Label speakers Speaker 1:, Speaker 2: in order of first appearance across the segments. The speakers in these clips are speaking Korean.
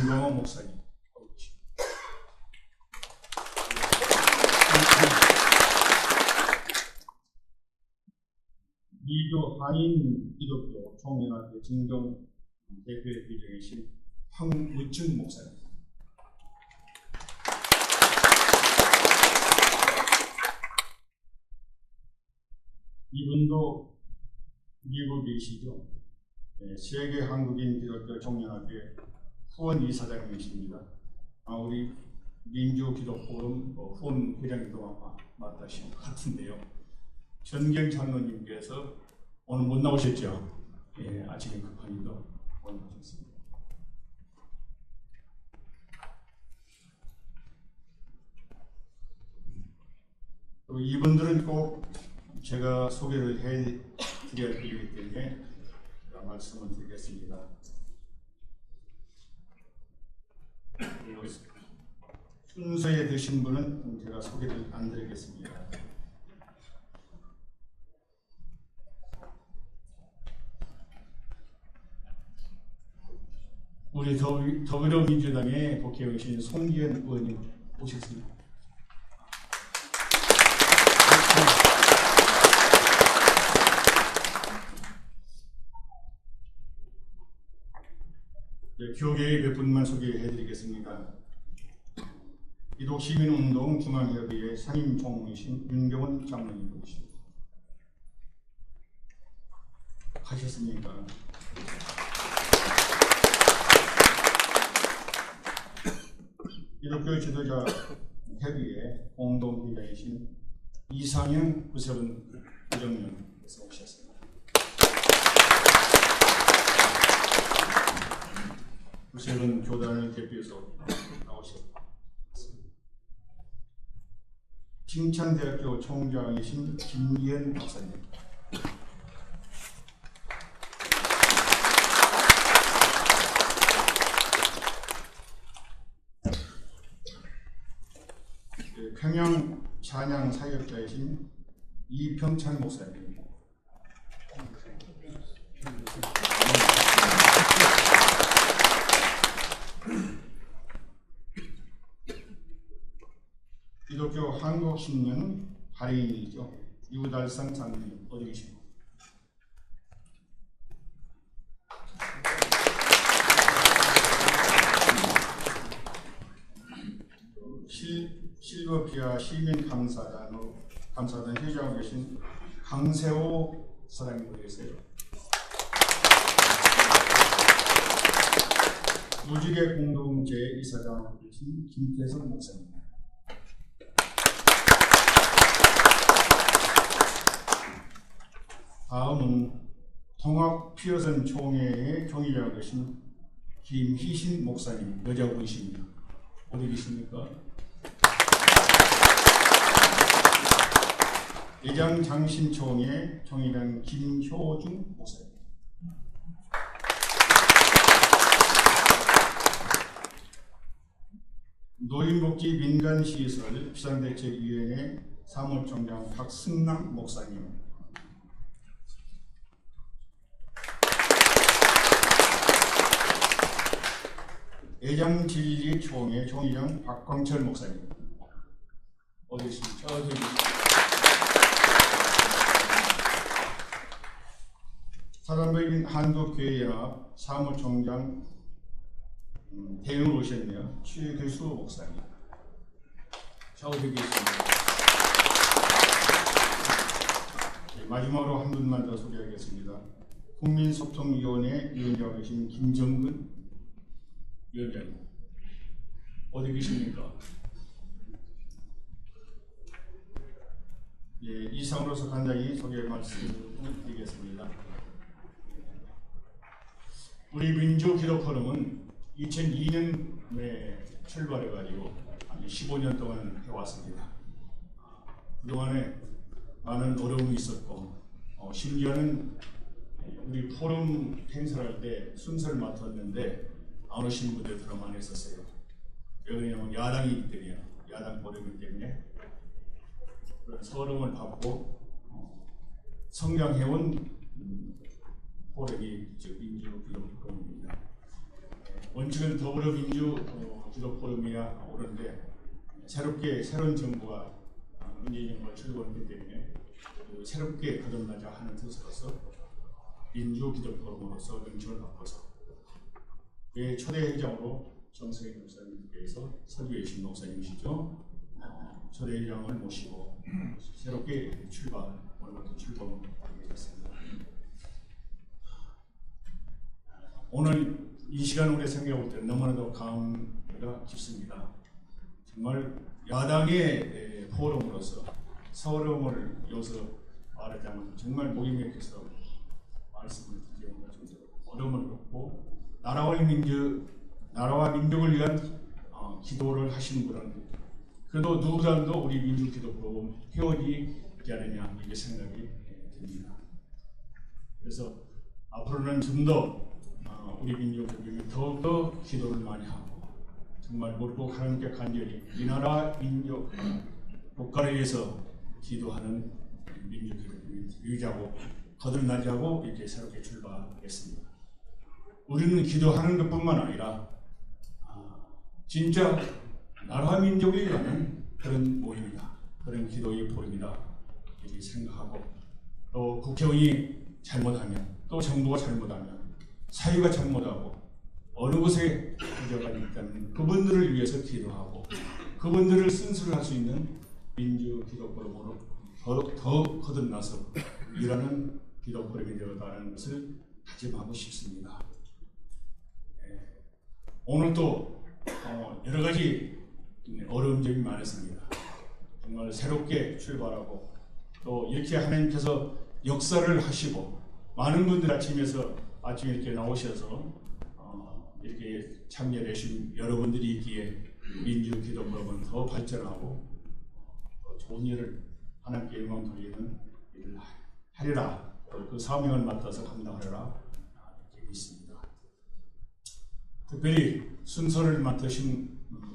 Speaker 1: 정경호 목사님. 미교 한인 기독교 총연합회 진경 대표에 비정이신 황우춘 목사님. 이분도 미국에 계시죠. 네, 세계 한국인 기독교 총연합회 후원 이사장님이십니다. 아, 우리 민주기독포럼 어, 후원 회장님도 맡으신 것 같은데요. 전경 장로님께서 오늘 못 나오셨죠? 예, 아침에 급한 일로 못 나오셨습니다. 또 이분들은 꼭 제가 소개를 해 드려야 되기 때문에 말씀을 드리겠습니다. 순서에 드신 분은 제가 소개를 안 드리겠습니다. 우리 더불어민주당의 국회의원 송기현 의원님 오셨습니다. 네, 교계의 몇 분만 소개해드리겠습니다. 기독시민운동 중앙협의회 상임총무이신 윤경원 장로님이십니다. 하셨습니까? 기독교 지도자 협의회 공동회장이신 이상현 구세훈 부정님께서 오셨습니다. 구세훈 교단을 대표해서 나오셨습니다. 칭찬대학교 총장이신 김기현 박사님. 그 평양 찬양 사역자이신 이평찬 목사님. 기독교 한국신문 발행인이죠. 유달성 장로님 어디 계십니까? 실, 실버피아 시민 감사단으로 감사단 회장을 계신 강세호 사장님 어디 계세요? 무지개 공동체 이사장 계신 김태성 목사님. 다음은 통합 피어선 총회의 경위자가 되신 김희신 목사님 여자분이십니다. 어디 계십니까? 예장 장신총회 총회장 김효중 목사님. 노인복지 민간시설 비상대책위원회 사무총장 박승남 목사님. 애장진리 총회 총회장 박광철 목사님 어디 있습니까? 어, 저기. 사단법인 한국교회연합 사무총장 음, 대응 오셨네요. 최교수 목사님. 계십니까? 네, 마지막으로 한 분만 더 소개하겠습니다. 국민소통위원회 위원장 계신 김정근 위원장님 어디 계십니까? 예, 이상으로서 간단히 소개 말씀드리겠습니다. 우리 민주기독포럼은 2002년에 출발해가지고 한 15년 동안 해왔습니다. 그동안에 많은 어려움이 있었고 어, 심지어는 우리 포럼 행사할 때 순서를 맡았는데 안 오신 분들 들어 많이 있었어요. 왜냐하면 야당이기 때문에 야당 버리기 때문에 그런 서름을 받고 어, 성장해온 음, 포럼이 즉 민주기독포럼입니다. 원칙은 더불어민주 어, 기독포럼이야 옳은데 새롭게 새로운 정부가 어, 문재인 정부가 출범했기 때문에 그 새롭게 거듭나자 하는 뜻으로서 민주 기독 포럼으로서 명칭을 바꿔서 그의 초대 회장으로 정세인 목사님께서 서주에 신 목사님이시죠. 어, 초대 회장을 모시고 새롭게 출발 오늘부터 출범하게 됐습니다. 오늘 이 시간 우리 생각해 볼때 너무나도 감회가 깊습니다. 정말 야당의 에, 포럼으로서 서름을 이어서 말하자면 정말 목이 맥혀서 말씀을 드리기가 좀 어려움을 겪고 나라와 민주 나라와 민족을 위한 어, 기도를 하시는 분은 그래도 누구라도 우리 민주기독으로 회원이 않느냐 이게 생각이 에, 듭니다. 그래서 앞으로는 좀더 어, 우리 민족들이 더욱더 기도를 많이 하고 정말 무릎 하나님께 간절히 이 나라 민족 국가를 위해서 기도하는 민족들을 유지하고 거듭나지 하고 이렇게 새롭게 출발했습니다. 우리는 기도하는 것뿐만 아니라 아, 진짜 나라와 민족을 위하는 그런 모임이다. 그런 기도의 포럼이다. 이렇게 생각하고 또 국회의원이 잘못하면 또 정부가 잘못하면 사회가 잘못하고 어느 곳에 문제가 있다면 그분들을 위해서 기도하고 그분들을 쓴소리할 수 있는 민주 기도 포럼으로 더, 더 거듭나서 일하는 포럼이 되었다는 것을 다짐하고 싶습니다. 예. 오늘 또 어, 여러 가지 어려운 점이 많았습니다. 정말 새롭게 출발하고 또 이렇게 하나님께서 역사를 하시고 많은 분들 아침에서 아침에 이렇게 나오셔서 어, 이렇게 참여해 주신 여러분들이 있기에 민주 기도 모임은 더 발전하고 더 좋은 일을 하나님께 영광 돌리는 일을 하- 하리라 또그 사명을 맡아서 감당하리라 아, 이렇게 믿습니다. 특별히 순서를 맡으신 음,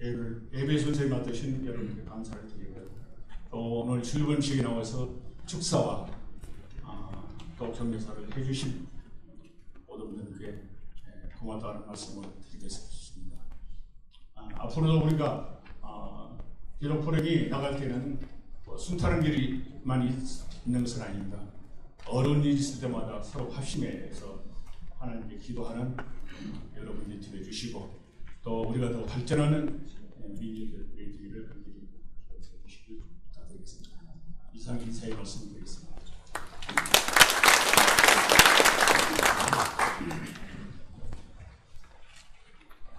Speaker 1: 예를, 예배 순서에 맡으신 여러분께 감사를 드리고요. 또 오늘 출근식에 나와서 축사와 아, 또 격려사를 해주신 모든 분들께 예, 고맙다는 말씀을 드리겠습니다. 아, 앞으로도 우리가 아, 기록 프로그램이 나갈 때는 뭐 순탄한 길이만 있- 있는 것은 아닙니다. 어려운 일이 있을 때마다 서로 합심해서 하나님께 기도하는 여러분들이 되어주시고 또 우리가 더 발전하는 예, 민족의 되기를 간절히 주시길 부탁드리겠습니다. 이상 인사의 말씀 드리겠습니다.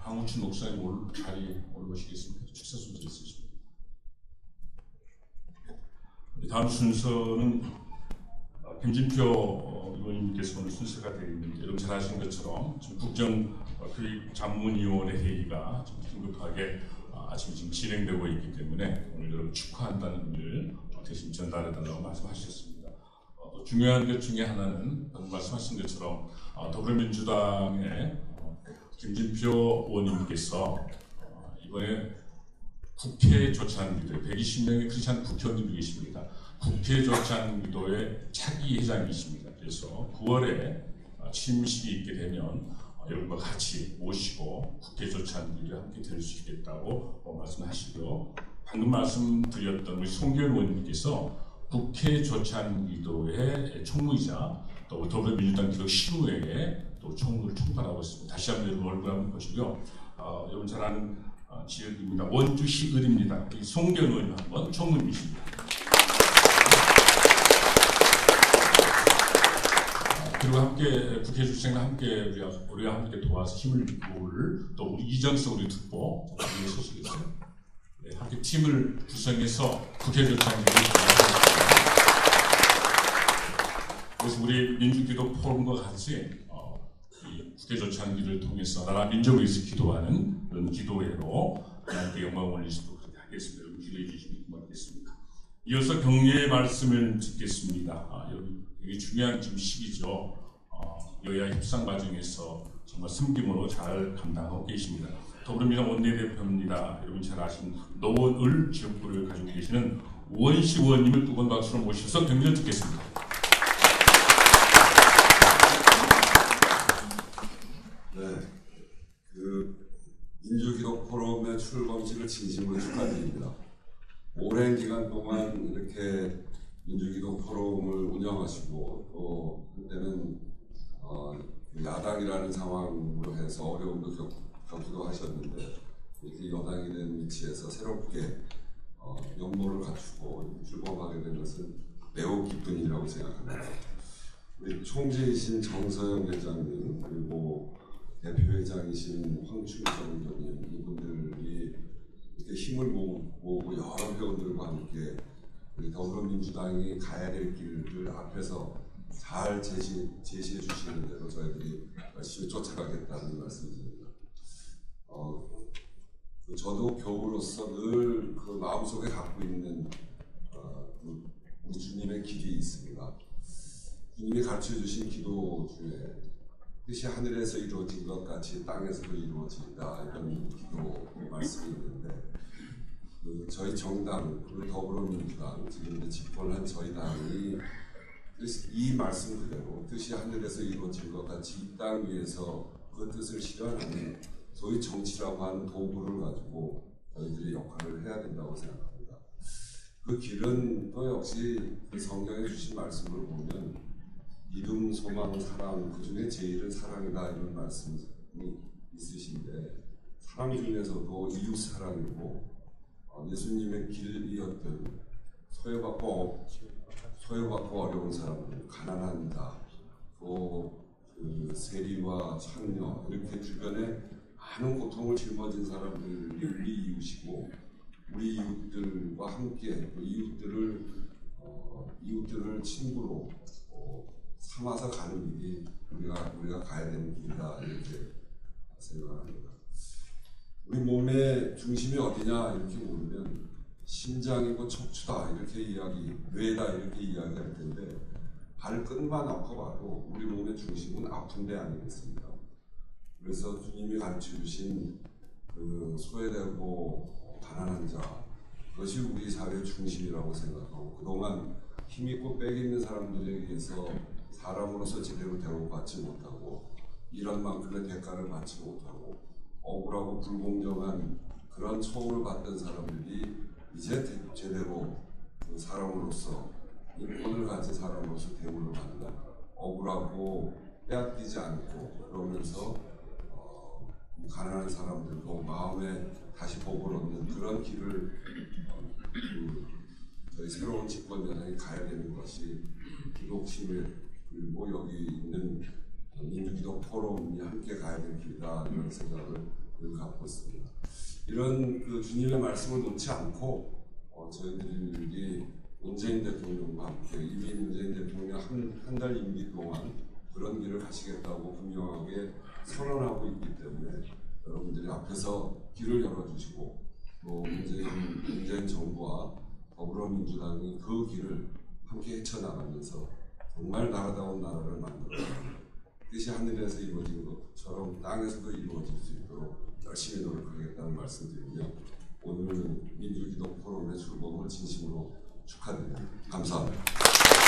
Speaker 2: 강우춘 목사님 올 자리에 올라오시겠습니까? 축사 순서 있으십니다. 다음 순서는 어, 김진표 어, 의원님께서 오늘 순서가 되어 있는데 여러분 잘 아시는 것처럼 지금 국정교육 자문위원회 회의가 좀 긴급하게 어, 아침 지금 진행되고 있기 때문에 오늘 여러분 축하한다는 의미를 어, 대신 전달해달라고 말씀하셨습니다. 어, 또 중요한 것 중에 하나는 말씀하신 것처럼 어, 더불어민주당의 어, 김진표 의원님께서 어, 이번에 국회 조찬 기도 120명의 크리스찬 국회의원님이 계십니다. 국회 조찬 기도의 차기 회장이십니다. 그래서 9월에 어, 취임식이 있게 되면 어, 여러분과 같이 모시고 국회 조찬 기도에 함께 될 수 있겠다고 어, 말씀하시고요. 방금 말씀드렸던 우리 송기현 의원님께서 국회 조찬 기도의 총무이자 또 더불어민주당 기록 시의회에 또 총무를 총괄하고 있습니다. 다시 한번 여러분 얼굴 한번 보시고요. 어, 여러분 잘 아는 어, 지역입니다. 원주시 을입니다. 이 송견 의원 한번 총무이십니다. 어, 그리고 함께 국회 주생과 함께 우리가, 우리가 함께 도와서 힘을 또 우리 이정석 우리 특보 위에 서시겠어요? 네, 함께 팀을 구성해서 국회 조찬기를 그래서 우리 민주기도 포럼과 같이 조찬기를 통해서 나라 민족을 위해서 기도하는 그런 기도회로 하나님께 영광을 있도록 그렇게 하겠습니다. 여러분 기도해 주시면 고맙겠습니다. 이어서 격려의 말씀을 듣겠습니다. 아, 여기 중요한 지금 시기죠. 어, 여야 협상 과정에서 정말 숨김으로 잘 감당하고 계십니다. 더불어민주당 원내대표입니다. 여러분 잘 아시는 노원을 지역구를 가지고 계시는 원시 의원님을 두번 박수로 모셔서 격려 듣겠습니다.
Speaker 3: 출범식을 진심으로 축하드립니다. 오랜 기간 동안 이렇게 민주기도 포럼을 운영하시고 또 그때는 어, 야당이라는 상황으로 해서 어려움도 겪, 겪기도 하셨는데 이렇게 여당이 된 위치에서 새롭게 어, 면모를 갖추고 출범하게 된 것은 매우 기쁜 일이라고 생각합니다. 우리 총재이신 정서영 회장님 그리고 대표회장이신 황충정 의원님 이분들이 이렇게 힘을 모으고, 여러 회원들과 함께 우리 더불어민주당이 가야 될 길을 앞에서 잘 제시, 제시해 주시는 대로 저희들이 열심히 쫓아가겠다는 말씀드립니다. 어, 그 저도 교우로서 늘 그 마음속에 갖고 있는 어, 그 우리 주님의 길이 있습니다. 주님이 가르쳐 주신 기도 중에 뜻이 하늘에서 이루어진 것 같이 땅에서도 이루어진다 이런 기도 말씀이 있는데 그 저희 정당 그리고 더불어민주당 지금 이제 집권을 한 저희 당이 뜻- 이 말씀 그대로 뜻이 하늘에서 이루어진 것 같이 이 땅 위에서 그 뜻을 실현하는 소위 정치라고 하는 도구를 가지고 저희들이 역할을 해야 된다고 생각합니다. 그 길은 또 역시 그 성경에 주신 말씀을 보면 믿음, 소망, 사랑 그 중에 제일은 사랑이다 이런 말씀이 있으신데 사랑 중에서도 이웃 사랑이고 어, 예수님의 길이었던 소외받고 어- 소외받고 어려운 사람들, 가난한 자, 또그 세리와 창녀 이렇게 주변에 많은 고통을 짊어진 사람들이 우리 이웃이고 우리 이웃들과 함께 그 이웃들을 어, 이웃들을 친구로 어, 삼아서 가는 길이 우리가 우리가 가야 되는 길이다 이렇게 생각합니다. 우리 몸의 중심이 어디냐 이렇게 물으면 심장이고 척추다 이렇게 이야기, 뇌다 이렇게 이야기할 텐데 발끝만 아파봐도 우리 몸의 중심은 아픈데 아니겠습니까? 그래서 주님이 가르쳐 주신 그 소외되고 가난한 자 그것이 우리 사회의 중심이라고 생각하고 그동안 힘 있고 빽 있는 사람들에 의해서 사람으로서 제대로 대우받지 못하고 이런 만큼의 대가를 받지 못하고 억울하고 불공정한 그런 처우를 받던 사람들이 이제 대- 제대로 그 사람으로서 인권을 가진 사람으로서 대우를 받는 억울하고 빼앗기지 않고 그러면서 어, 가난한 사람들도 마음에 다시 복을 얻는 그런 길을 어, 그 저희 새로운 집권 여당이 가야 되는 것이 기독심을 그리고 여기 있는 민주기독 포럼이 함께 가야 될 길이다 이런 생각을 늘 갖고 있습니다. 이런 그 주님의 말씀을 놓지 않고 어, 저희들이 문재인 대통령과 함께 이미 문재인 대통령 한달 임기 동안 그런 길을 가시겠다고 분명하게 선언하고 있기 때문에 여러분들이 앞에서 길을 열어주시고 또 문재인, 문재인 정부와 더불어민주당이 그 길을 함께 헤쳐나가면서 정말 나라다운 나라를 만들어 뜻이 하늘에서 이루어진 것처럼 땅에서도 이루어질 수 있도록 열심히 노력하겠다는 말씀드리며 오늘 민주기독 포럼의 출범을 진심으로 축하드립니다. 감사합니다.